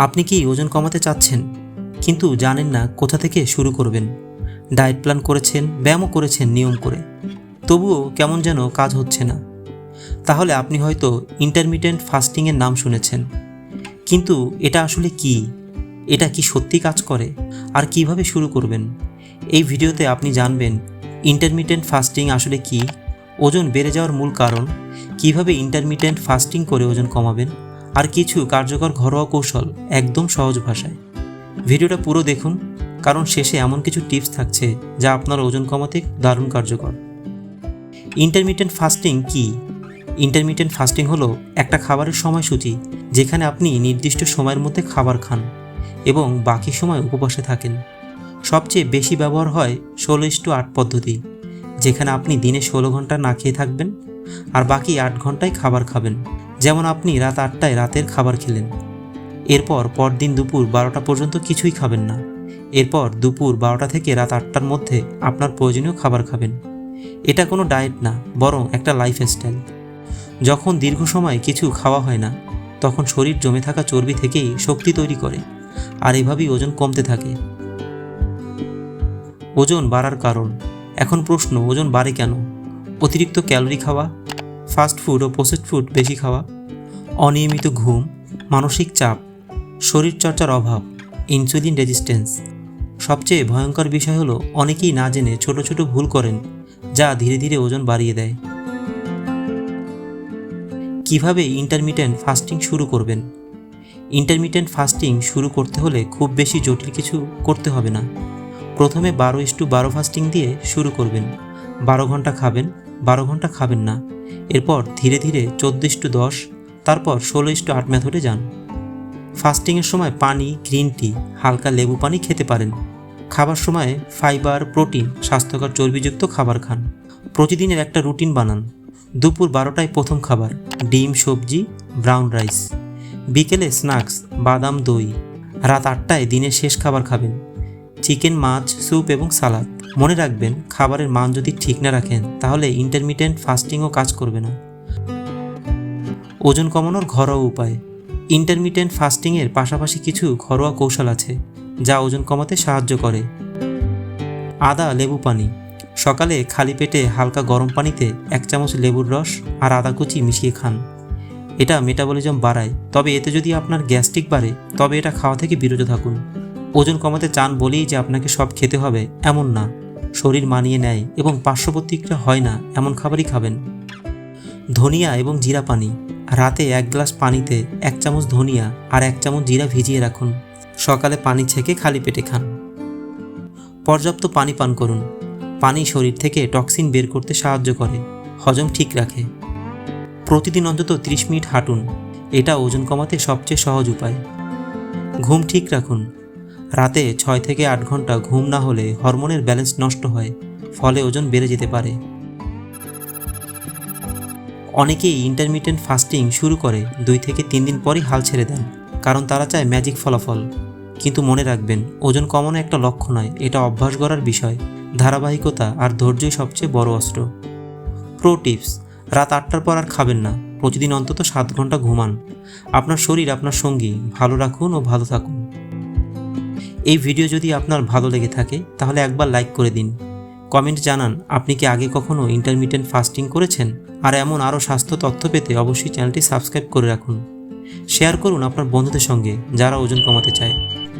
আপনি কি ওজন কমাতে চাচ্ছেন? কিন্তু জানেন না কোথা থেকে শুরু করবেন। ডায়েট প্ল্যান করেছেন, ব্যায়ামও করেছেন নিয়ম করে। তবুও কেমন যেন কাজ হচ্ছে না। তাহলে আপনি হয়তো ইন্টারমিডিয়েন্ট ফাস্টিংয়ের নাম শুনেছেন। কিন্তু এটা আসলে কি? এটা কি সত্যি কাজ করে? আর কীভাবে শুরু করবেন? এই ভিডিওতে আপনি জানবেন ইন্টারমিডিয়েন্ট ফাস্টিং আসলে কি, ওজন বেড়ে যাওয়ার মূল কারণ, কীভাবে ইন্টারমিডিয়েন্ট ফাস্টিং করে ওজন কমাবেন আর কিছু কার্যকর ঘরোয়া কৌশল একদম সহজ ভাষায়। ভিডিওটা পুরো দেখুন, কারণ শেষে এমন কিছু টিপস থাকছে যা আপনার ওজন কমাতে দারুণ কার্যকর। ইন্টারমিডিয়েন্ট ফাস্টিং কি? ইন্টারমিডিয়েন্ট ফাস্টিং হলো একটা খাবারের সময়সূচি যেখানে আপনি নির্দিষ্ট সময়ের মধ্যে খাবার খান এবং বাকি সময় উপবাসে থাকেন। সবচেয়ে বেশি ব্যবহার হয় ষোলো ইস্টু আট পদ্ধতি, যেখানে আপনি দিনে ষোলো ঘণ্টা না খেয়ে থাকবেন আর বাকি আট ঘন্টায় খাবার খাবেন। যেমন আপনি রাত আটটায় রাতের খাবার খেলেন। এরপর পরদিন দুপুর বারোটা পর্যন্ত কিছুই খাবেন না। এরপর দুপুর বারোটা থেকে রাত আটটার মধ্যে আপনার প্রয়োজনীয় খাবার খাবেন। এটা কোনো ডায়েট না, বরং একটা লাইফস্টাইল। যখন দীর্ঘ সময় কিছু খাওয়া হয় না, তখন শরীর জমে থাকা চর্বি থেকেই শক্তি তৈরি করে, আর এভাবেই ওজন কমতে থাকে। ওজন বাড়ার কারণ। এখন প্রশ্ন, ওজন বাড়ে কেন? অতিরিক্ত ক্যালোরি খাওয়া, ফাস্ট ফুড ও প্রসেসড ফুড বেশি খাওয়া অনিয়মিত ঘুম, মানসিক চাপ শরীরচর্চার অভাব, ইনসুলিন রেজিস্ট্যান্স। সবচেয়ে ভয়ঙ্কর বিষয় হলো অনেকেই না জেনে ছোট ছোট ভুল করেন, যা ধীরে ধীরে ওজন বাড়িয়ে দেয়। কীভাবে ইন্টারমিটেন্ট ফাস্টিং শুরু করবেন? ইন্টারমিটেন্ট ফাস্টিং শুরু করতে হলে খুব বেশি জটিল কিছু করতে হবে না। প্রথমে বারো ইস্টু বারো ফাস্টিং দিয়ে শুরু করবেন। বারো ঘণ্টা খাবেন, বারো ঘণ্টা খাবেন না। এরপর ধীরে ধীরে চোদ্দ ইস্টু দশ তারপর ষোলো ইস্টু আট মেথডে যান। ফাস্টিংয়ের সময় পানি, গ্রিন টি, হালকা লেবু পানি খেতে পারেন। খাবার সময় ফাইবার, প্রোটিন, স্বাস্থ্যকর চর্বিযুক্ত খাবার খান। প্রতিদিনের একটা রুটিন বানান। দুপুর বারোটায় প্রথম খাবার, ডিম, সবজি, ব্রাউন রাইস। বিকেলে স্ন্যাক্স, বাদাম, দই। রাত আটটায় দিনের শেষ খাবার খাবেন। চিকেন, মাছ, স্যুপ এবং সালাদ। মনে রাখবেন, খাবারের মান যদি ঠিক না রাখেন, তাহলে ইন্টারমিডিয়েন্ট ফাস্টিংও কাজ করবে না। ওজন কমানোর ঘরোয়া উপায়। ইন্টারমিডিয়েন্ট ফাস্টিংয়ের পাশাপাশি কিছু ঘরোয়া কৌশল আছে, যা ওজন কমাতে সাহায্য করে। আদা, লেবু পানি। সকালে খালি পেটে হালকা গরম পানিতে এক চামচ লেবুর রস আর আদা কুচি মিশিয়ে খান। এটা মেটাবলিজম বাড়ায়, তবে এতে যদি আপনার গ্যাস্ট্রিক বাড়ে, তবে এটা খাওয়া থেকে বিরত থাকুন। ওজন কমাতে চান বলেই যে আপনাকে সব খেতে হবে, এমন না। শরীর মানিয়ে নেয় এবং পার্শ্ব প্রতিক্রিয়া হয় না, এমন খাবারই খাবেন। ধনিয়া এবং জিরা পানি। রাতে এক গ্লাস পানিতে এক চামচ ধনিয়া আর এক চামচ জিরা ভিজিয়ে রাখুন। সকালে পানি ছেঁকে খালি পেটে খান। পর্যাপ্ত পানি পান করুন। পানি শরীর থেকে টক্সিন বের করতে সাহায্য করে। হজম ঠিক রাখে। প্রতিদিন অন্তত 30 মিনিট হাঁটুন। এটা ওজন কমাতে সবচেয়ে সহজ উপায়। ঘুম ঠিক রাখুন। রাতে ছয় থেকে আট ঘণ্টা ঘুম না হলে হরমোনের ব্যালেন্স নষ্ট হয়, ফলে ওজন বেড়ে যেতে পারে। অনেকেই ইন্টারমিডিয়েন্ট ফাস্টিং শুরু করে দুই থেকে তিন দিন পরই হাল ছেড়ে দেন, কারণ তারা চায় ম্যাজিক ফলাফল। কিন্তু মনে রাখবেন, ওজন কমানো একটা লক্ষ্য নয়, এটা অভ্যাস করার বিষয়। ধারাবাহিকতা আর ধৈর্যই সবচেয়ে বড় অস্ত্র। প্রো টিপস রাত আটটার পর আর খাবেন না, প্রতিদিন অন্তত সাত ঘণ্টা ঘুমান। আপনার শরীর, আপনার সঙ্গী, ভালো রাখুন ও ভালো থাকুন। এই ভিডিও যদি আপনার ভালো লেগে থাকে, তাহলে একবার লাইক করে দিন। কমেন্ট জানান, আপনি কি আগে কখনো ইন্টারমিডিয়েন্ট ফাস্টিং করেছেন? আর এমন আরও স্বাস্থ্য তথ্য পেতে অবশ্যই চ্যানেলটি সাবস্ক্রাইব করে রাখুন। শেয়ার করুন আপনার বন্ধুদের সঙ্গে যারা ওজন কমাতে চায়।